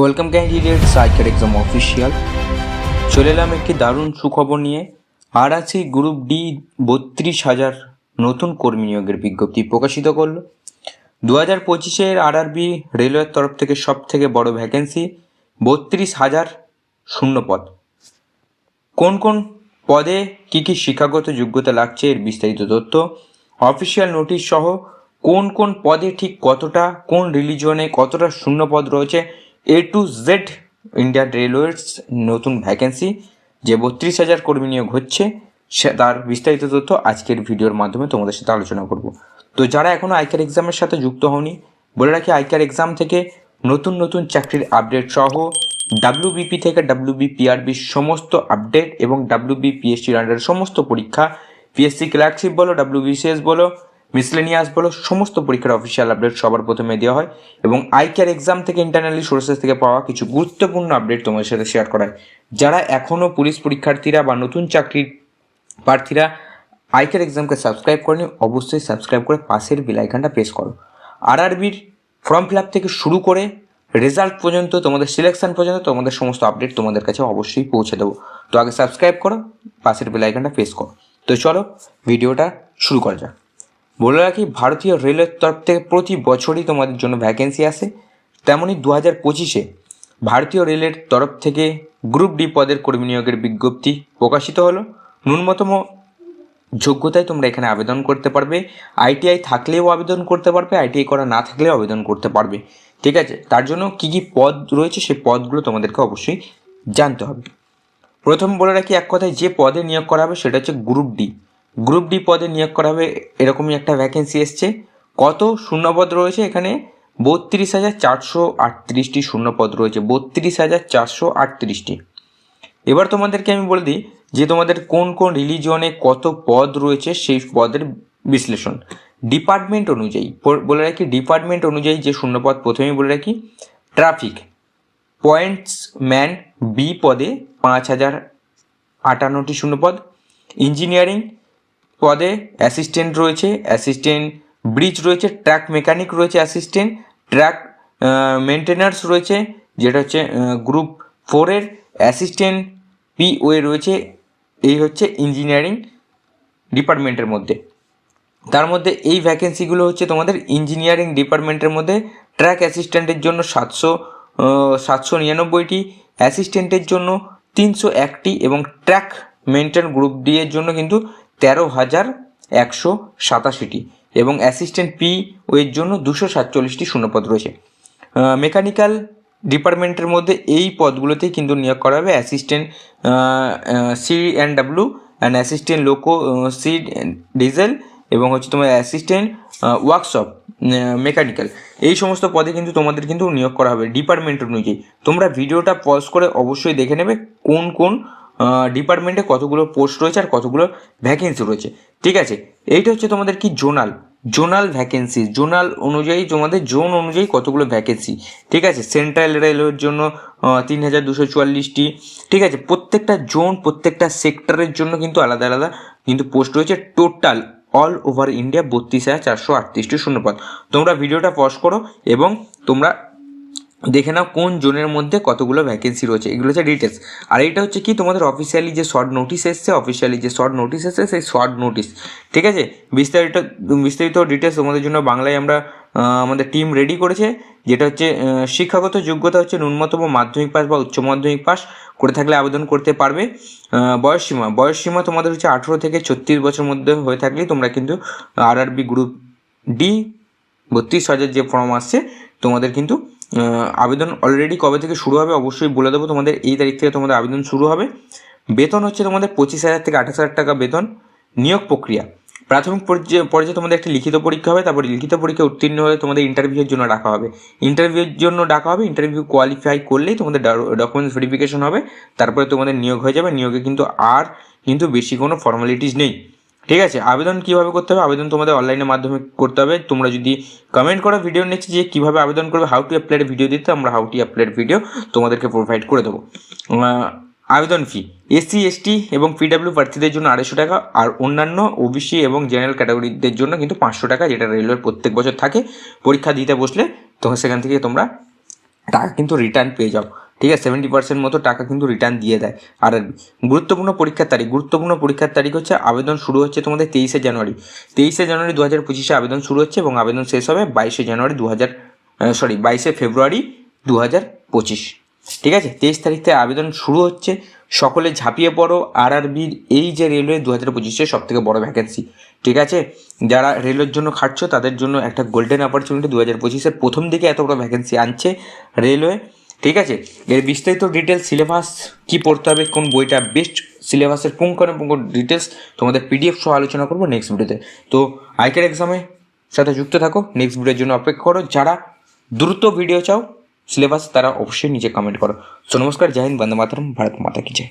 Welcome candidate cycle exam official চলে এলাম একটি দারুণ সুখবর নিয়ে। আর আছি গ্রুপ ডি বত্রিশ হাজার নতুন কর্মী নিয়োগের বিজ্ঞপ্তি প্রকাশিত করল। দু হাজার পঁচিশের আরআরবি রেলওয়ের তরফ থেকে সব থেকে বড় ভ্যাকেন্সি বত্রিশ হাজার শূন্য পদ। কোন কোন পদে কি কি শিক্ষাগত যোগ্যতা লাগছে এর বিস্তারিত তথ্য অফিসিয়াল নোটিশ সহ কোন কোন পদে ঠিক কতটা, কোন রিলিজনে কতটা শূন্য পদ রয়েছে A to Z Indian railways নতুন ভ্যাকেন্সি যে বত্রিশ হাজার কর্মী নিয়োগ হচ্ছে, সে তার বিস্তারিত তথ্য আজকের ভিডিওর মাধ্যমে তোমাদের সাথে আলোচনা করব। তো যারা এখনও আইকার এক্সামের সাথে যুক্ত হওনি, বলে রাখি আইকার এক্সাম থেকে নতুন নতুন চাকরির আপডেট সহ ডাব্লিউবিপি থেকে ডাব্লিউবিপিআরবির সমস্ত আপডেট এবং ডাব্লিউবিপিএসসির আন্ডারের সমস্ত পরীক্ষা পিএসসি ক্লার্কশিপ বলো ডাব্লিউবিসিএস বলো মিসলেনিয়াস বলো সমস্ত পরীক্ষার অফিসিয়াল আপডেট সবার প্রথমে দেওয়া হয় এবং আইকেয়ার এক্সাম থেকে ইন্টারনালি সোর্সেস থেকে পাওয়া কিছু গুরুত্বপূর্ণ আপডেট তোমাদের সাথে শেয়ার করায়। যারা এখনও পুলিশ পরীক্ষার্থীরা বা নতুন চাকরির প্রার্থীরা আইকের এক্সামকে সাবস্ক্রাইব করেনি, অবশ্যই সাবস্ক্রাইব করে পাশের আইকনটা প্রেস করো। আরআরবির ফর্ম ফিল আপ থেকে শুরু করে রেজাল্ট পর্যন্ত, তোমাদের সিলেকশন পর্যন্ত তোমাদের সমস্ত আপডেট তোমাদের কাছে অবশ্যই পৌঁছে দেবো। তো আগে সাবস্ক্রাইব করো, পাশের আইকনটা প্রেস করো। তো চলো ভিডিওটা শুরু করা যাক। বলে রাখি, ভারতীয় রেলের তরফ থেকে প্রতি বছরই তোমাদের জন্য ভ্যাকেন্সি আসে। তেমনই দু হাজার পঁচিশে ভারতীয় রেলের তরফ থেকে গ্রুপ ডি পদের কর্মী নিয়োগের বিজ্ঞপ্তি প্রকাশিত হলো। ন্যূনতম যোগ্যতায় তোমরা এখানে আবেদন করতে পারবে। আইটিআই থাকলেও আবেদন করতে পারবে আইটিআই করা না থাকলেও আবেদন করতে পারবে। ঠিক আছে? তার জন্য কী কী পদ রয়েছে সেই পদগুলো তোমাদেরকে অবশ্যই জানতে হবে। প্রথম বলে রাখি, এক কথায় যে পদে নিয়োগ করা হবে সেটা হচ্ছে গ্রুপ ডি গ্রুপ ডি পদে নিয়োগ করা হবে, এরকমই একটা ভ্যাকেন্সি এসছে। কত শূন্যপদ রয়েছে এখানে? বত্রিশ হাজার চারশো আটত্রিশটি শূন্যপদ রয়েছে, বত্রিশ হাজার চারশো আটত্রিশটি। এবার তোমাদেরকে আমি বলে দিই যে তোমাদের কোন কোন রিলিজনে কত পদ রয়েছে, সেই পদের বিশ্লেষণ। ডিপার্টমেন্ট অনুযায়ী বলে রাখি ডিপার্টমেন্ট অনুযায়ী যে শূন্যপদ প্রথমেই বলে রাখি ট্রাফিক পয়েন্টস ম্যান বি পদে পাঁচ হাজার আটান্নটি শূন্যপদ ইঞ্জিনিয়ারিং পদে অ্যাসিস্ট্যান্ট রয়েছে অ্যাসিস্ট্যান্ট ব্রিজ রয়েছে ট্র্যাক মেকানিক রয়েছে অ্যাসিস্ট্যান্ট ট্র্যাক মেনটেন্যান্স রয়েছে, যেটা হচ্ছে গ্রুপ ফোরের অ্যাসিস্ট্যান্ট পিওয়ে রয়েছে, এই হচ্ছে ইঞ্জিনিয়ারিং ডিপার্টমেন্টের মধ্যে। তার মধ্যে এই ভ্যাকেন্সিগুলো হচ্ছে তোমাদের ইঞ্জিনিয়ারিং ডিপার্টমেন্টের মধ্যে ট্র্যাক অ্যাসিস্ট্যান্টের জন্য সাতশো সাতশো নিরানব্বইটি অ্যাসিস্ট্যান্টের জন্য তিনশো একটি এবং ট্র্যাক মেনটেন গ্রুপ ডি এর জন্য কিন্তু তেরো হাজার একশো সাতাশিটি এবং অ্যাসিস্ট্যান্ট পি ওয়ের জন্য দুশো সাতচল্লিশটি শূন্যপদ রয়েছে। মেকানিক্যাল ডিপার্টমেন্টের মধ্যে এই পদগুলোতেই কিন্তু নিয়োগ করা হবে। Assistant C and W and assistant loco C diesel এবং হচ্ছে তোমার অ্যাসিস্ট্যান্ট ওয়ার্কশপ মেকানিক্যাল এই সমস্ত পদে কিন্তু তোমাদের কিন্তু নিয়োগ করা হবে। ডিপার্টমেন্ট অনুযায়ী। তোমরা ভিডিওটা পজ করে অবশ্যই দেখে নেবে কোন কোন ডিপার্টমেন্টে কতগুলো পোস্ট রয়েছে আর কতগুলো ভ্যাকেন্সি রয়েছে। ঠিক আছে? এইটা হচ্ছে তোমাদের কি জোনাল জোনাল ভ্যাকেন্সি জোনাল অনুযায়ী, তোমাদের জোন অনুযায়ী কতগুলো ভ্যাকেন্সি ঠিক আছে? সেন্ট্রাল রেলওয়ের জন্য তিন হাজার দুশো চুয়াল্লিশটি। ঠিক আছে? প্রত্যেকটা জোন প্রত্যেকটা সেক্টরের জন্য কিন্তু আলাদা আলাদা কিন্তু পোস্ট রয়েছে। টোটাল অল ওভার ইন্ডিয়া বত্রিশ হাজার চারশো আটত্রিশটি শূন্যপদ। তোমরা ভিডিওটা পজ করো এবং তোমরা দেখে নাও কোন জোনের মধ্যে কতগুলো ভ্যাকেন্সি রয়েছে। এগুলো হচ্ছে ডিটেলস আর এটা হচ্ছে কি, তোমাদের অফিসিয়ালি যে শর্ট নোটিশ এসছে অফিসিয়ালি যে শর্ট নোটিশ এসছে, সেই শর্ট নোটিশ ঠিক আছে? বিস্তারিত বিস্তারিত ডিটেলস তোমাদের জন্য বাংলায় আমরা আমাদের টিম রেডি করেছে। যেটা হচ্ছে শিক্ষাগত যোগ্যতা হচ্ছে ন্যূনতম মাধ্যমিক পাস বা উচ্চ মাধ্যমিক পাস করে থাকলে আবেদন করতে পারবে। বয়সসীমা বয়সসীমা তোমাদের হচ্ছে আঠেরো থেকে ছত্রিশ বছর মধ্যে হয়ে থাকলেই তোমরা কিন্তু আরআরবি গ্রুপ ডি বত্রিশ হাজার যে ফর্ম আসছে, তোমাদের কিন্তু আবেদন অলরেডি কবে থেকে শুরু হবে অবশ্যই বলে দেবো, তোমাদের এই তারিখ থেকে তোমাদের আবেদন শুরু হবে। বেতন হচ্ছে তোমাদের পঁচিশ হাজার থেকে আঠাশ হাজার টাকা বেতন, নিয়োগ প্রক্রিয়া। প্রাথমিক পর্যায়ে পর্যায়ে তোমাদের একটি লিখিত পরীক্ষা হবে, তারপরে লিখিত পরীক্ষা উত্তীর্ণ হয়ে তোমাদের ইন্টারভিউয়ের জন্য ডাকা হবে। ইন্টারভিউর জন্য ডাকা হবে ইন্টারভিউ কোয়ালিফাই করলেই তোমাদের ডকুমেন্টস ভেরিফিকেশন হবে, তারপরে তোমাদের নিয়োগ হয়ে যাবে। নিয়োগে কিন্তু আর কিন্তু বেশি কোনো ফর্মালিটিস নেই। ঠিক আছে, আবেদন কীভাবে করতে হবে? আবেদন তোমাদের অনলাইনের মাধ্যমে করতে হবে। তোমরা যদি কমেন্ট করো ভিডিও নিচ্ছে যে কীভাবে আবেদন করবে হাউ টু অ্যাপ্লাইয়ের ভিডিও দিতে, আমরা হাউ টু অ্যাপ্লাইয়ের ভিডিও তোমাদেরকে প্রোভাইড করে দেবো। আবেদন ফি এসসি এসটি এবং পিডাব্লিউ প্রার্থীদের জন্য আড়াইশো টাকা আর অন্যান্য ওবিসি এবং জেনারেল ক্যাটাগরিদের জন্য কিন্তু পাঁচশো টাকা, যেটা রেলওয়ের প্রত্যেক বছর থাকে। পরীক্ষা দিতে বসলে তখন সেখান থেকে তোমরা টাকা কিন্তু রিটার্ন পেয়ে যাও। ঠিক আছে সেভেন্টি পার্সেন্ট মতো টাকা কিন্তু রিটার্ন দিয়ে দেয়। আর গুরুত্বপূর্ণ পরীক্ষার তারিখ, গুরুত্বপূর্ণ পরীক্ষার তারিখ হচ্ছে, আবেদন শুরু হচ্ছে তোমাদের তেইশে জানুয়ারি। তেইশে জানুয়ারি দু হাজার পঁচিশে আবেদন শুরু হচ্ছে এবং আবেদন শেষ হবে বাইশে জানুয়ারি দু হাজার সরি বাইশে ফেব্রুয়ারি দু হাজার পঁচিশ। ঠিক আছে, তেইশ তারিখ থেকে আবেদন শুরু হচ্ছে। সকলে ঝাঁপিয়ে পড়ো আর আরবির এই যে রেলওয়ে দু হাজার পঁচিশে সব থেকে বড় ভ্যাকেন্সি ঠিক আছে, যারা রেলের জন্য খাটছো, তাদের জন্য একটা গোল্ডেন অপরচুনিটি দু হাজার পঁচিশের প্রথম দিকে এত বড় ভ্যাকেন্সি আনছে রেলওয়ে। ঠিক আছে? এর বিস্তারিত ডিটেলস সিলেবাস কী পড়তে হবে, কোন বইটা বেস্ট সিলেবাসের পুঙ্খানুপুঙ্খ ডিটেলস তোমাদের পিডিএফ সহ আলোচনা করব নেক্সট ভিডিওতে তো। আইকের এক্সামের সাথে যুক্ত থাকো নেক্সট ভিডিওর জন্য অপেক্ষা করো। যারা দ্রুত ভিডিও চাও সিলেবাস তারা অবশ্যই নিজে কমেন্ট করো। সো নমস্কার জাহিন বন্দে মাতরম, ভারত মাতা কি জয়।